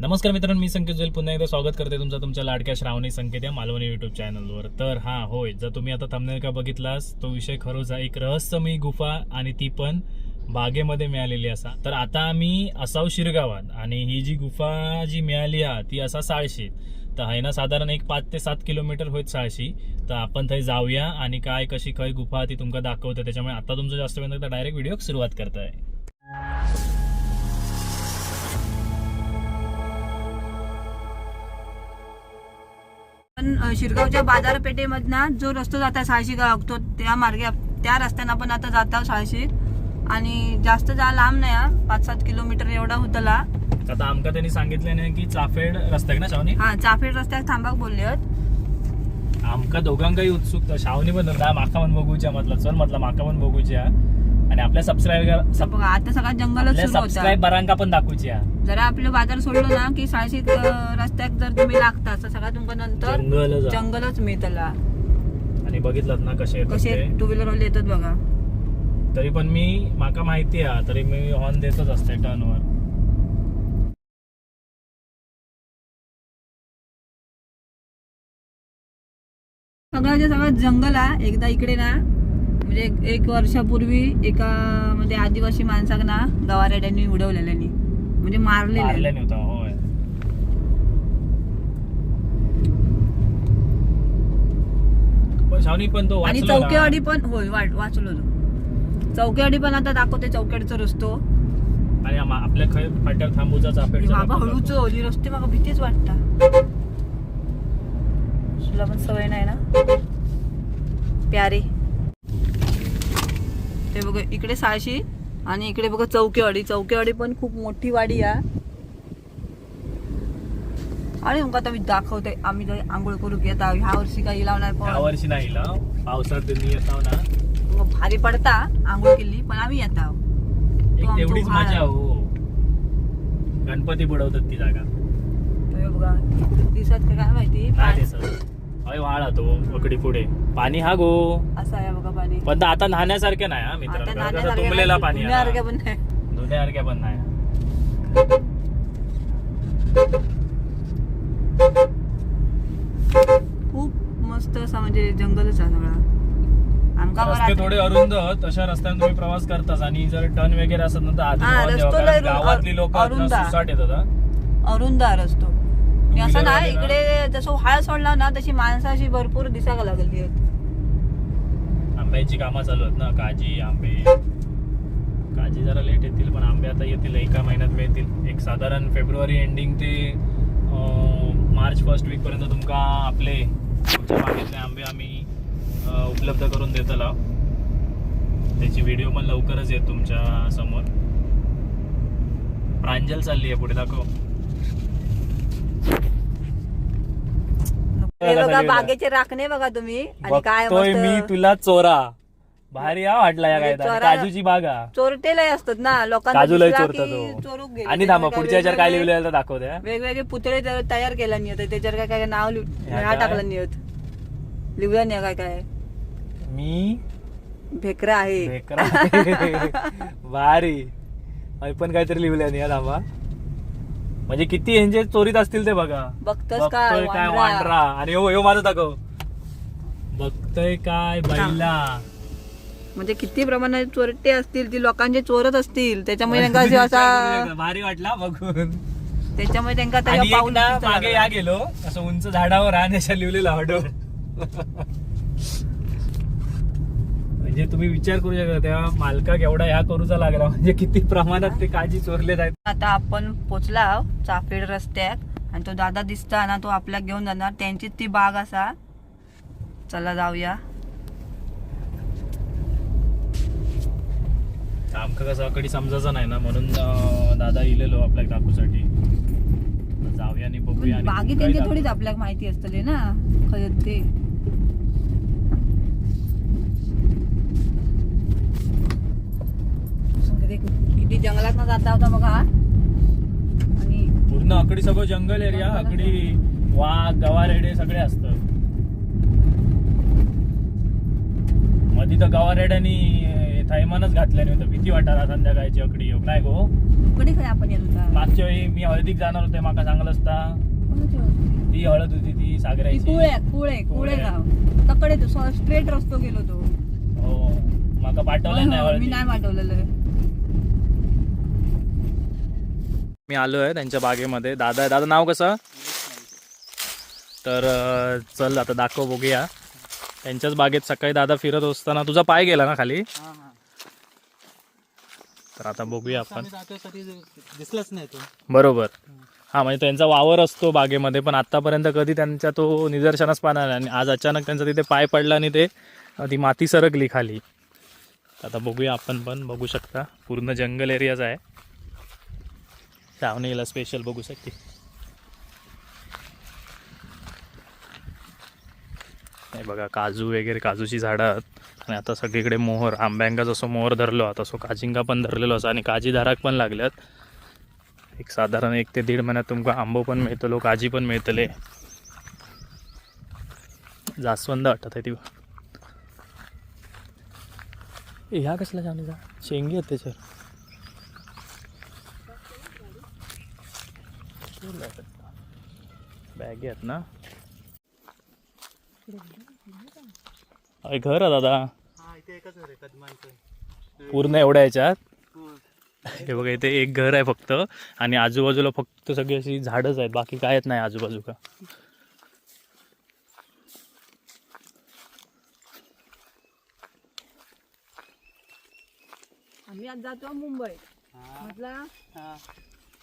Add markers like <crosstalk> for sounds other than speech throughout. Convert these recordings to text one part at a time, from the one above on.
नमस्कार मित्रांनो मी संकेत जोईल. पुन्हा एकदा स्वागत करते तुमचं तुमच्या लाडक्या श्रावणी संकेत या मालवणी युट्यूब चॅनलवर तर हा होय जर तुम्ही आता थंबनेल का बघितलास तो विषय खरोच आहे एक रहस्यमयी गुफा आणि ती पण बागेमध्ये मिळालेली असा. तर आता आम्ही असाव शिरगावात आणि ही जी गुफा जी मिळाली हा ती असा साळशी तर आहे ना साधारण एक पाच ते सात किलोमीटर होत साळशी. तर आपण थंय जाऊया आणि काय कशी खय गुफा ती तुमका दाखवते. त्याच्यामुळे आता तुमचं जास्त वेळ तर डायरेक्ट व्हिडिओ सुरुवात करताय. पण शिरगावच्या बाजारपेठेमधनं जो रस्ता जाता साळशी गाव तो त्या मार्गे त्या रस्त्यानं आपण आता जाता साळशी आणि जास्त जा लांब नाही हा. पाच सात किलोमीटर एवढा होतला. आता आमका त्यांनी सांगितले नाही की चाफेड रस्ता आहे ना शावनी? हा चाफेड रस्त्यात थांबाक बोलले आहेत आमका दोघांकाही उत्सुकता शावनी पण ना माका पण बघूच्या म्हटलं चल म्हटलं माका पण बघूच्या. आणि आपल्या सबस्क्राईबर बघा आता सगळा जंगलच सुरू सबस्क्राईबरांका पण दाखवच्या जरा आपलं बाजार सोडलो ना की साळशी रस्त्यात जर तुम्ही लागता तर सगळा तुमका नंतर जंगल जंगलच मिळतला आणि बघितलं ना कसे कसे. टू व्हीलर वाले येतात बघा. तरी पण मी माका माहिती आहे तरी मी हॉर्न देतच असते टर्नवर सगळं जे सगळं जंगल आहे एकदा इकडे ना. म्हणजे एक- वर्षापूर्वी एका म्हणजे आदिवासी माणसाक ना गवारेड्यांनी उडवलेल्यानी म्हणजे मारले मारलेले नव्हता होय. पण शावनी पण तो आणि वाचलो ना. चौकेवाडी पण होय वाट वाचलो तो चौकेवाडी पण आता दाखवते चौकेवाडीचा रस्तो. आणि आपल्या खय फाट्यावर थांबूचा बाबा हळूच. ओली रस्ते मला भीतीच वाटता. तुला पण सवय नाही ना? प्यारे. ते बघ इकडे साळशी आणि इकडे बघा चौकेवाडी. चौकेवाडी पण खूप मोठी वाडी आहे. आणि मग आता मी दाखवते. आम्ही आंघोळ करू की आता ह्या वर्षी काही लावणार वर्षी नाही पावसात तुम्ही येताव ना. मग भारी पडता आंघोळ केली पण आम्ही येत आहोत तेवढीच मजा. हो. गणपती बुडवतात ती जागा. हे बघा दिसत काय माहिती? अय वाळा तो पकडी पुढे. पाणी हा गो. असं आहे बघा पाणी. पण आता नाहण्यासारखे नाही हा आता मित्रांनो. कारण नाण्यासारखं कसं तुंबलेला पाणी जुन्यासारखं पण नाही. धुण्यासारख्या पण नाही. खूप मस्त असा म्हणजे जंगलच आहे सगळा. आमका रस्ते थोडे अरुंद तशा रस्त्याने तुम्ही प्रवास करताच आणि जर टर्न वगैरे असत ना तर आधी हा, जाऊन रस्तो द्यावा, लय कारण अरुंद- गावातली लोक अरुंद आहे. सुसाट येतात हा. अरुंद आहे रस्तो. आणि असं ना इकडे जसं व्हाळ सोडला ना तशी माणसं अशी भरपूर दिसायला लागली. आंब्याची कामं चालू आहेत ना काजी आंबे. काजी जरा लेट येतील पण आंबे आता येतील एका महिन्यात मिळतील. एक साधारण फेब्रुवारी एंडिंग ते मार्च फर्स्ट वीक पर्यंत तुमका आपले तुमच्या मागितले आंबे आम्ही उपलब्ध करून देतलो त्याची व्हिडिओ पण लवकरच येत तुमच्यासमोर. प्रांजल चालली आहे पुढे दाखव. हे बघा. बागेचे राखणे बघा तुम्ही. आणि काय बघतोय मी मस्त तुला चोरा. भारी हा वाटला या म्हणजे काय चोरा- काजूची बाग. चोरटे लय असतात ना. लोकांना काजू लय दिसला चोरता की तो. चोरूक गेले. आणि थांबा पुढच्या ह्याच्यावर काय वेगवेगळे- लिहिलेलं तर दाखवते. वेगवेगळे पुतळे तयार केला नाही होते. त्याच्यावर काय काय नाव लिह- ह्या नाव काय? टाकलं नाही होत. लिहलं नाही काय काय? मी? भेकरा आहे. बेकरा <laughs> भारी. मी पण काहीतरी लिहिलं नाही हा थांबा. म्हणजे किती यांचे चोरीत असतील ते बघा. बघतोस बघतोय काय काय वांडरा. वांडरा आणि हो हो माझं दाखव. बघतोय काय बैला. म्हणजे किती प्रमाणात चोरटे असतील ती लोकांचे चोरत असतील. त्याच्यामुळे त्यांना अशी असा <laughs> भारी वाटला बघून. त्याच्यामुळे त्यांना आणि त्याच्या एक पाऊल ना उचलायला मागे. या गेलो. असं उंच झाडावर आणि अशा लिहिलेलं ऑर्डर. म्हणजे तुम्ही विचार करू शकता त्या मालकाक एवढा या करूचा लागला म्हणजे किती प्रमाणात ते काजी चोरले आहेत आता आपण पोचला चाफेड रस्त्यात आणि तो दादा दिसता ना तो आपल्याला घेऊन जाणार. त्यांचीच ती बाग असा. चला जाऊया. आमका कसं कधी समजायचं नाही ना म्हणून दादा इलेलो आपल्या टाकूसाठी जाऊया आणि बघूया बागी त्यांची. थोडीच आपल्याला माहिती असतले ना खरंच ते. किती जंगलात जाता होता बघा आणि पूर्ण अकडी सगळं जंगल एरिया अकडी वाघ गवारेडे सगळे असतं. मधी तर गवारेड्यानी थैमानच घातल्या नाही होतं. भीती वाटायला संध्याकाळची अकडी योग नाही गो? कधी काय आपण मागच्या वेळी मी हळदीक जाणार होते माका सांगलं असता? ती हळद होती ती सागराची. कुळे कुळे कुळे गाव. तकडे तो स्ट्रेट रस्तो गेलो तो. हो माका पाठवलं नाही हो, मी हळदी नाही पाठवलेलं. मी आलो आहे त्यांच्या बागेमध्ये. दादा आहे. दादा नाव कसं? तर चल आता दाखव बघूया. त्यांच्याच बागेत सकाळी दादा फिरत असताना तुझा पाय गेला ना खाली? तर आता बघूया आपण. दिसलाच नाही तो. बरोबर. हा म्हणजे त्यांचा वावर असतो बागेमध्ये पण आतापर्यंत कधी त्यांच्या तो निदर्शनास पाहणार आणि आज अचानक त्यांचा तिथे पाय पडला आणि ते ती माती सरकली खाली. आता बघूया आपण पण बघू शकता. पूर्ण जंगल एरियाच आहे. श्रावणीला स्पेशल बघू शकते. नाही बघा काजू वगैरे काजूची झाडं. आहेत आणि आता सगळीकडे मोहर आंब्यांका जसं मोहर धरलो तसो काजिंगा पण धरलेलो असा. आणि काजी धाराक पण लागल्यात. एक साधारण एक ते दीड महिन्यात तुमका आंबो पण मिळतलो काजी पण मिळतले. जास्वंद वाटत आहे ती. ह्या कसल्या जाणीचा शेंगी आहेत त्याच्यावर बॅग आहेत ना अरे घर आहे दादा हा इथे एकच घर आहे कदमांचं पूर्ण एवढ्या याच्यात? हो. हे बघा इथे एक घर आहे फक्त. आणि आजूबाजूला फक्त सगळी अशी झाडच आहेत. बाकी कायच नाही आजूबाजू का आम्ही आज जातो मुंबई म्हटलं हा.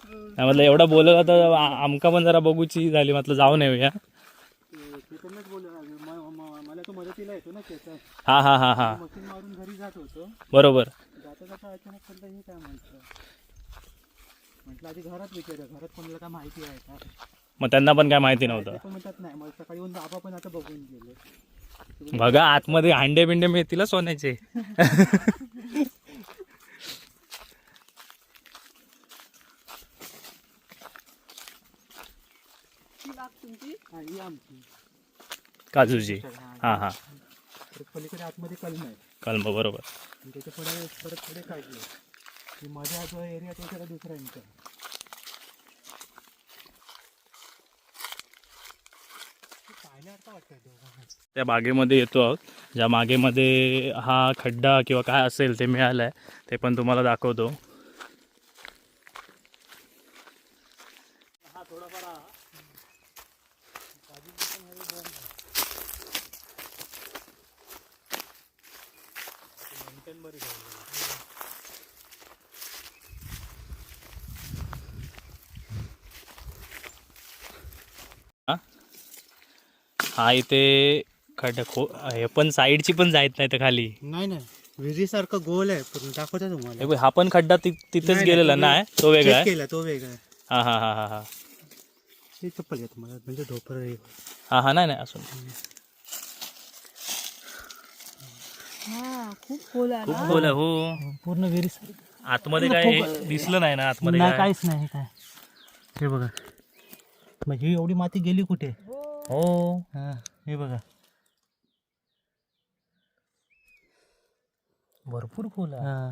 म्हटलं एवढं बोलत तर आमका पण जरा बघूची झाली म्हटलं जाऊन येऊया. ते- मला तो मदतीला येतो ना हा हा हा हा. मारून घरी जात होतो बरोबर. जाता जाता अचानक हे काय म्हटलं म्हटलं आधी घरात विचारूया घरात कोणाला काय माहिती आहे का मग त्यांना पण काय माहिती नव्हतं. म्हणतात नाही मग सकाळी येऊन आबा पण आता बघून गेले बघा आतमध्ये हांडे बिंडे मिळतील सोन्याचे <laughs> ती बाग तुमची हा आमची काजूची हा हा. परत पलीकडे आतमध्ये कलम आहे. कलम बरोबर. आणि त्याच्या पुढे परत पुढे काढले की मध्ये जो एरिया तो सगळा वाटतं दोघांना त्या बागेमध्ये येतो आहोत. ज्या बागेमध्ये हा खड्डा किंवा काय असेल ते मिळालं आहे ते पण तुम्हाला दाखवतो हा हा इथे खड्डा खो हे पण साईडची पण जायत नाही तर खाली. नाही नाही. विहिरीसारखं गोल आहे पण दाखवतो हे तुम्हाला बघ, हा पण खड्डा ति- तिथेच नाही, गेलेला नाही, नाही तो वेगळा आहे? केला तो वेगळा आहे. हा हा हा हा हा. हे चप्पल घ्या तुम्हाला म्हणजे ढोपर हे. हा हा नाही नाही असून हा खूप खोल आहे खूप ना. खोल आहे हो. पूर्ण विहिरी आतमध्ये काय दिसलं नाही ना आतमध्ये नाही काय? काहीच नाही काय? हे बघा. मग ही एवढी माती गेली कुठे? हो. हा हे बघा. भरपूर खोल आहे हा.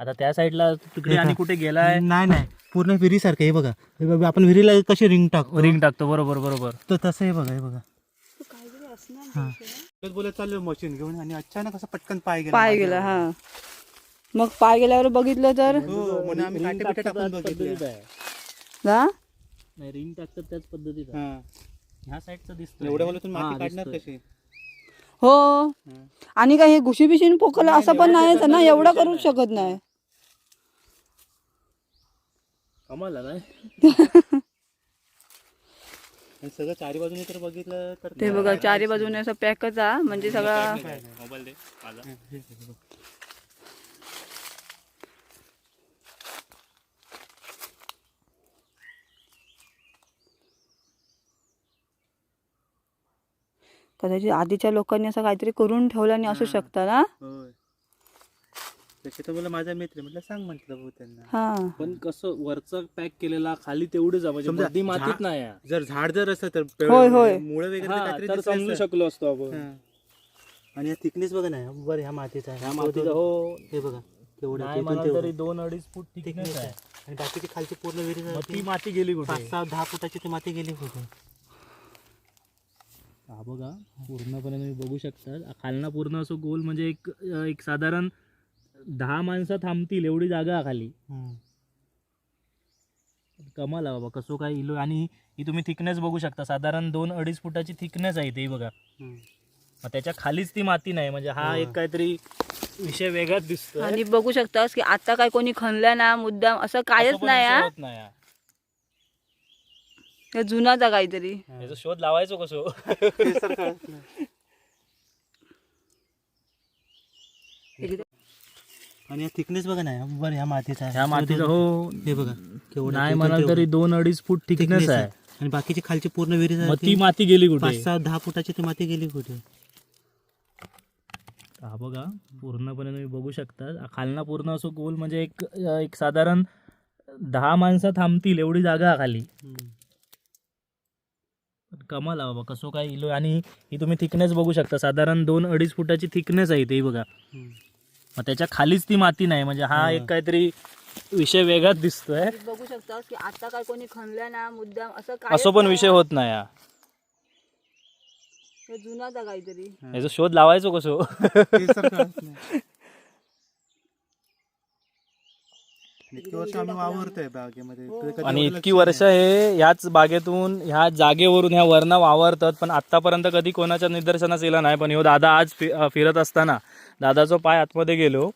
आता त्या साईडला तिकडे आणि कुठे गेलाय? नाही नाही. पूर्ण विहिरीसारखं हे बघा. हे बघा आपण विहिरीला कशी रिंग टाकतो? रिंग टाकतो बरोबर बरोबर. तर तसं हे बघा हे बघा. बोलत बोलत चाललो मशीन घेऊन आणि अचानक असं पटकन पाय गेला पाय गेला हा. मग पाय गेल्यावर बघितलं तर? हो म्हणून आम्ही काटे बिटे टाकून बघितले. हा नाही रिंग टाकतात त्याच पद्धतीत हा. ह्या साईडचं दिसतं एवढ्या बोलतून माती काढणार कशी? हो. आणि काय हे घुशी बिशीन पोकलं असं पण नाही ना एवढं करूच शकत नाही. कमाला नाही <laughs> आणि सगळं चारी बाजूने तर बघितलं तर ते बघा चारी बाजूने असं पॅकच हा म्हणजे सगळा मोबाईल दे कदाचित आधीच्या लोकांनी असं काहीतरी करून ठेवलं आणि असू शकतं ना तर मला माझा मित्र म्हटलं सांग म्हटलं त्यांना हा पण कसं वरचं पॅक केलेला खाली तेवढंच आहे, म्हणजे समजा मध्ये मातीत नाही आहे. जर झाड जर असतं तर होय, होय. मुळे वगैरे हा, काहीतरी तर दिसलं समजू असतं. शकलो असतो आपण हा. आणि थिकनेस बघा ना बरं ह्या मातीचा आहे ह्या मातीचा हो हे बघा नाही म्हणाल तरी तेवढं. दोन अडीच फूट थिकनेस Thickness आहे. आणि बाकीची खालची पूर्ण विहीर मग जाते. ती माती गेली पाच कुठे सहा दहा फुटाची ती माती गेली कुठे हा बघा पूर्णपणे तुम्ही बघू शकता खालना पूर्ण असं गोल म्हणजे एक एक साधारण दहा माणसं थांबतील एवढी जागा खाली. कमाल आहे बाबा कसं काय इलो आणि ही तुम्ही थिकनेस बघू शकता. साधारण दोन अडीच फुटाची थिकनेस आहे ते बघा. मग त्याच्या खालीच ती माती नाही म्हणजे हा. एक काहीतरी विषय वेगळाच दिसतो आणि बघू शकतास की आता काय कोणी खणल्या ना मुद्दाम असं कायच नाही हा. जुनाच आहे काहीतरी याचा शोध लावायचो कसो आणि या थिकनेस बघा ना बरं ह्या मातीचा. ह्या मातीचा हो हे बघा केवढं नाही म्हणाल. तरी दोन अडीच फूट थिकनेस आहे. आणि बाकीची खालची पूर्ण विहीर मग. ती माती गेली कुठे पाच सहा दहा फुटाची ती माती गेली कुठे हा बघा पूर्णपणे तुम्ही बघू शकता खालना पूर्ण असं गोल म्हणजे एक एक साधारण दहा माणसं थांबतील एवढी जागा आहे खाली कमाल आहे बाबा कसं काय इलो आणि ही तुम्ही थिकनेस बघू शकता. साधारण दोन अडीच फुटाची थिकनेस आहे ते बघा. मग त्याच्या खालीच ती माती नाही म्हणजे हा हा. एक काहीतरी विषय वेगळाच दिसतोय. बघू शकतास की आता काय कोणी खणल्या ना मुद्दाम असं असं पण नाही विषय हा. होत नाही हा. हे जुनाच काहीतरी. याचा शोध लावायचो कसो ते सर कळत नाही. इतकी वर्ष आम्ही वावरतोय बागेमध्ये. हो. तर कधी आणि एवढं इतकी लक्ष वर्ष नाही. हे ह्याच बागेतून ह्या जागेवरून ह्या वर्ण वावरतात पण आतापर्यंत कधी कोणाच्या निदर्शनास येला नाही. पण ह्यो दादा आज फि- अं, फिरत असताना दादाचा पाय आतमध्ये गेलो.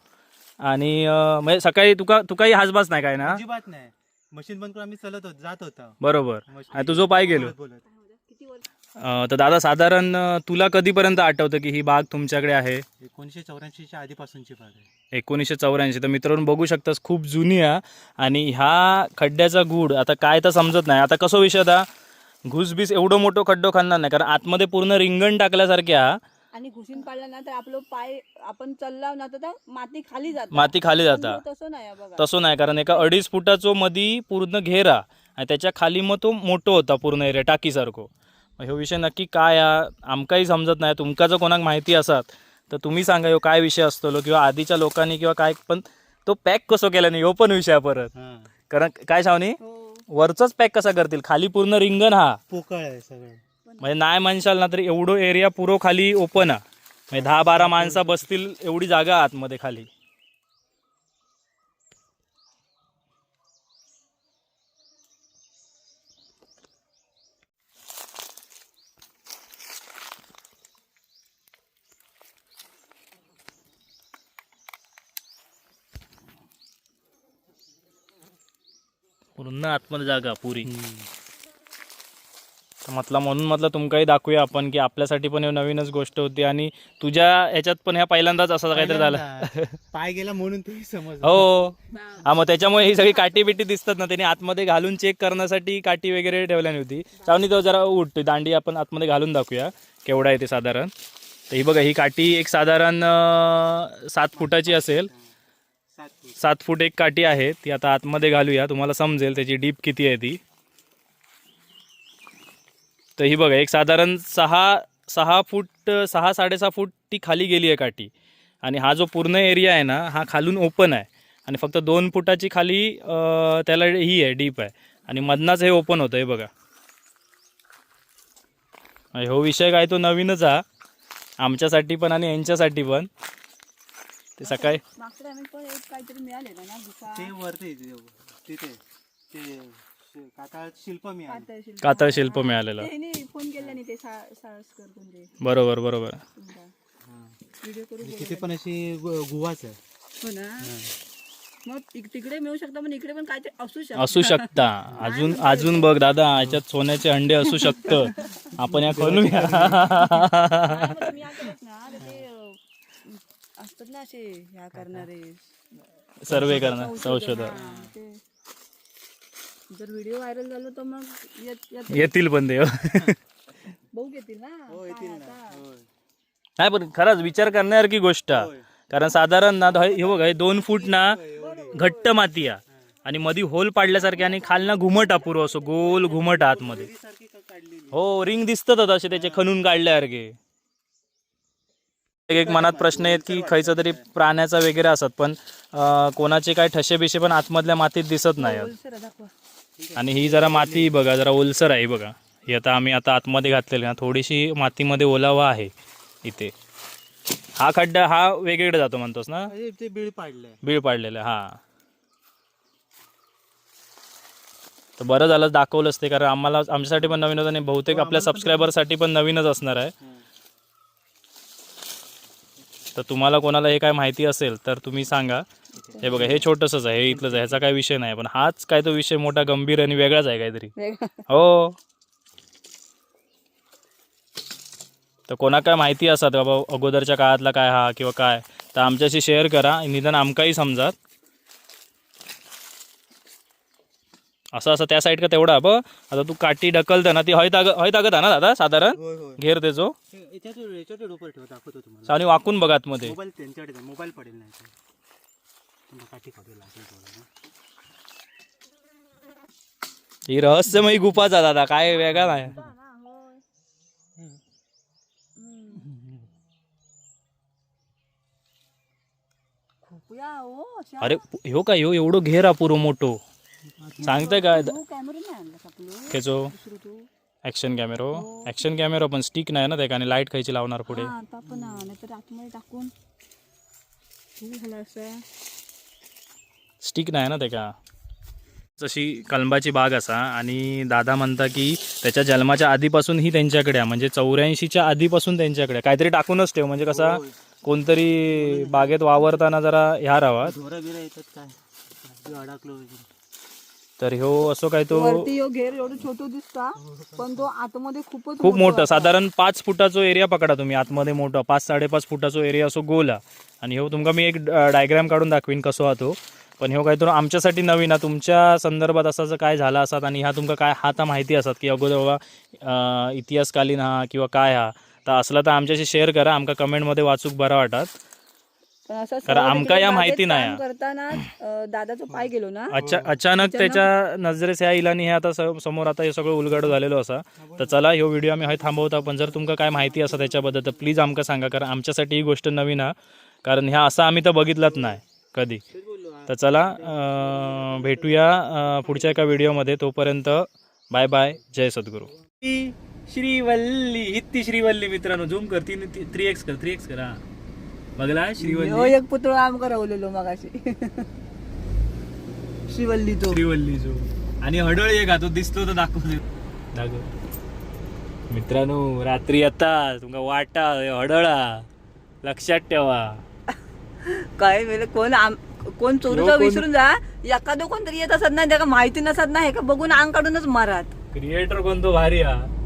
आणि अं, म्हणजे सकाळी तुका तुकाही हासबास नाही काय ना? अजिबात नाही. मशीन बंद करून आम्ही चलत होतो जात होता. बरोबर. आणि तुझो पाय गेलो. बोलत बोलत. तर दादा साधारण तुला कधीपर्यंत आठवतं की ही बाग तुमच्याकडे आहे? एकोणीसशे चौऱ्याऐंशीच्या आधीपासूनची बाग आहे. एकोणीसशे चौऱ्याऐंशी. तर मित्रांनो बघू शकतास खूप जुनी आहे आणि ह्या खड्ड्याचा गूढ आता काय तर समजत नाही. आता कसं विषय आता घुसबीस एवढं मोठं खड्डो खाणार नाही कारण आतमध्ये पूर्ण रिंगण टाकल्यासारख्या आणि घुसून पाडला ना तर आपलं पाय आपण चालला ना तर माती खाली जात. माती खाली जाता. तसं नाही बघा. तसं नाही कारण एका अडीच फुटाचो मधी पूर्ण घेरा आणि त्याच्याखाली मग तो मोठो होता पूर्ण एरिया टाकीसारखो. ह्यो विषय नक्की काय हा? आमकाही समजत नाही. तुमका जर कोणाक माहिती असत तर तुम्ही सांगा ह्यो काय विषय असतलो किंवा आधीच्या लोकांनी किंवा काय पण तो पॅक कसो केला नाही ह्यो पण विषय परत. हा. कारण काय शावनी? हो. वरचाच पॅक कसा करतील? खाली पूर्ण रिंगण हा. पोकळ आहे सगळं. म्हणजे नाही म्हणशाल ना तरी एवढं एरिया पुरो खाली ओपन आहे म्हणजे दहा बारा माणसं बसतील एवढी जागा आतमध्ये खाली. पूर्ण आतमध्ये जागा पुरी. तर म्हटलं म्हणून म्हटलं तुमकाही दाखवूया आपण की आपल्यासाठी पण हे नवीनच गोष्ट होती आणि तुझ्या ह्याच्यात पण ह्या पहिल्यांदाच असं काहीतरी झालं. पाय गेला म्हणून तुम्ही समज हो. हा मग त्याच्यामुळे ही सगळी काठी बिटी दिसतात ना त्यांनी आतमध्ये घालून चेक करण्यासाठी काठी वगैरे ठेवल्याने होती चावणी तो जरा उठते दांडी आपण आतमध्ये घालून दाखवूया केवढा आहे ते साधारण. तर ही बघा ही काठी एक साधारण सात फुटाची असेल. सात फूट. एक काठी आहे ती आता आतमध्ये घालूया. तुम्हाला समजेल त्याची डीप किती आहे ती. तर ही बघा एक साधारण सहा सहा फूट सहा साडेसहा फूट ती खाली गेली आहे काठी. आणि हा जो पूर्ण एरिया आहे ना हा खालून ओपन आहे. आणि फक्त दोन फुटाची खाली त्याला ही आहे डीप आहे. आणि मधनाच हे ओपन होतं हे बघा. हो विषय काय तो नवीनच हा. आमच्यासाठी पण आणि यांच्यासाठी पण. ते सकाळी? मागच्या टायमिंग पण एक काहीतरी मिळालेलं ना गुफा. ते वरती तिथे ते शि- कातळ शिल्प मी कातळ शिल्प. कातळ शिल्प मिळालेलं. त्याने फोन केला नाही ते सा- साळसकर कोणते बरोबर बरोबर. तुमचा व्हिडिओ करू तिथे पण अशी गु- गुवाच आहे. हो ना. मग तिक- तिकडे मिळू शकता पण इकडे पण काहीतरी असू शकतं. असू शकता. अजून अजून बघ दादा याच्यात सोन्याचे अंडे असू शकतं. आपण या खोलूया ना तर ते असतात ना असे ह्या करणारे. सर्वे करणं संशोधन हा, ते. जर व्हिडिओ व्हायरल झाला तर मग येत- येत- येतील पण ते. बघू घेतील ना? हो काय येतील ना. आता? होय. नाही पण खरंच विचार करण्यासारखी गोष्ट. कारण साधारण ना हे हे बघ हे दोन फूट ना. घट्ट माती आहे. आणि मधी होल पाडल्यासारखे आणि खालना घुमट पुरो असं गोल घुमट आहे आतमध्ये. सारखी का काढलेली? हो रिंग दिसतात आता असे त्याचे खणून काढल्यासारखे. एक एक मनात प्रश्न आहेत की खयचा तरी प्राण्याचा वगैरे असत पण अं, कोणाचे काय ठसे बिशे पण आतमधल्या मातीत दिसत नाही आणि ही जरा माती बघा जरा ओलसर आहे बघा. ही आता आम्ही आता आतमध्ये घातलेली ना थोडीशी मातीमध्ये ओलावा आहे इथे. हा खड्डा हा वेगळीकडे जातो म्हणतोस ना? अरे ते बीळ पाडलंय. बीळ पाडलेलं हा. तर बरं झालं दाखवलंच ते कारण आम्हाला आमच्यासाठी पण नवीन होतं आणि बहुतेक आपल्या सबस्क्रायबरसाठी पण नवीनच असणार आहे. तर तुम्हाला कोणाला हे काय माहिती असेल तर तुम्ही सांगा. हे बघा हे छोटंसंच आहे हे इथलंच आहे ह्याचा काय विषय नाही पण हाच काय तो विषय मोठा गंभीर आणि वेगळाच आहे काहीतरी. हो. तर कोणा काय माहिती असतात बाबा अगोदरच्या काळातला काय हा किंवा काय तर आमच्याशी शेअर करा. निदान आमकाही समजात. असं असं त्या साईड का तेवढा ब आता तू काठी ढकलतं ना ती हय ताग हय तागत आहे ना दादा साधारण? होय होय. घेर त्याचो हे- याच्यात याच्यात डोपर ठेव दाखवतो तुम्हाला. आणि वाकून बघा आतमध्ये. मोबाईल त्यांच्याकडे द्या, मोबाईल पडेल नाही तर. काठी लागेल. ही रहस्यमयी गुफाचा दादा काय वेगळा नाही. अरे ह्यो काय ह्यो एवढं घेर हा पुरो मोठो. सांगताय काय खेचो. ऍक्शन कॅमेरो ऍक्शन कॅमेरो पण स्टिक नाही ना त्या आणि लाइट खायची लावणार पुढे. टाकून. स्टिक नाही ना ते का जशी कलंबाची बाग असा आणि दादा म्हणता की त्याच्या जन्माच्या आधीपासून ही त्यांच्याकडे म्हणजे चौऱ्याऐंशीच्या आधीपासून त्यांच्याकडे. काहीतरी टाकूनच ठेव. म्हणजे कसा कोणतरी बागेत वावरताना जरा ह्या राहावा. ते अडकलो तर ह्यो असं काय तो वरती यो घेर एवढं छोटू दिसता पण तो आतमध्ये खूपच खूप मोठं साधारण पाच फुटाचो एरिया पकडा तुम्ही आतमध्ये मोठा. पाच साडेपाच फुटाचो एरिया असो गोल. हा. आणि ह्यो तुमका मी एक डायग्राम काढून दाखवीन कसो हा तो. पण ह्यो काहीतरी आमच्यासाठी नवीन हा तुमच्या संदर्भात असाचं काय झाला असतात आणि ह्या तुमका काय हा तर माहिती असतात की अगोदर बाबा इतिहासकालीन हा किंवा काय हा. तर असला तर आमच्याशी शेअर करा आमका कमेंटमध्ये वाचूक बरा वाटत. पण असं कारण सहज आमका या बागेत माहिती नाही. काम हा. करताना अं, दादाचा पाय गेलो ना. अचा अचानक त्याच्या नजरेस ह्या इलानी हे आता स- समोर आता हे सगळं उलगडो झालेलो असा. तर चला ह्यो व्हिडिओ आम्ही हय थांबवता पण जर तुमका काय माहिती असा त्याच्याबद्दल तर प्लीज आमका सांगा कारण आमच्यासाठी ही गोष्ट नवीन हा कारण ह्या असा आम्ही तर बघितलाच नाही कधी. तर चला अं, भेटूया अं, पुढच्या एका व्हिडिओमध्ये तोपर्यंत बाय बाय जय सद्गुरू. श्रीवल्ली हित्ती श्रीवल्ली मित्रांनो झूम कर. तीन थ्री एक्स कर थ्री एक्स करा बघला हो एक पुतळा आमका रावलेलो मगाशी. श्रीवल्ली तो श्रीवल्ली जो. आणि हडळ एक तो दिसतो तर दाखव दाखव. मित्रांनो रात्री आता तुमका वाटा हडळा. लक्षात ठेवा. काय वेळे कोण आम- कोण चोरूचा कोण- विसरून जा. एखादं कोण तरी येत असत ना त्याला माहिती नसत ना हे का बघून अंग काढूनच मारात. क्रिएटर कोणतो भारी हा.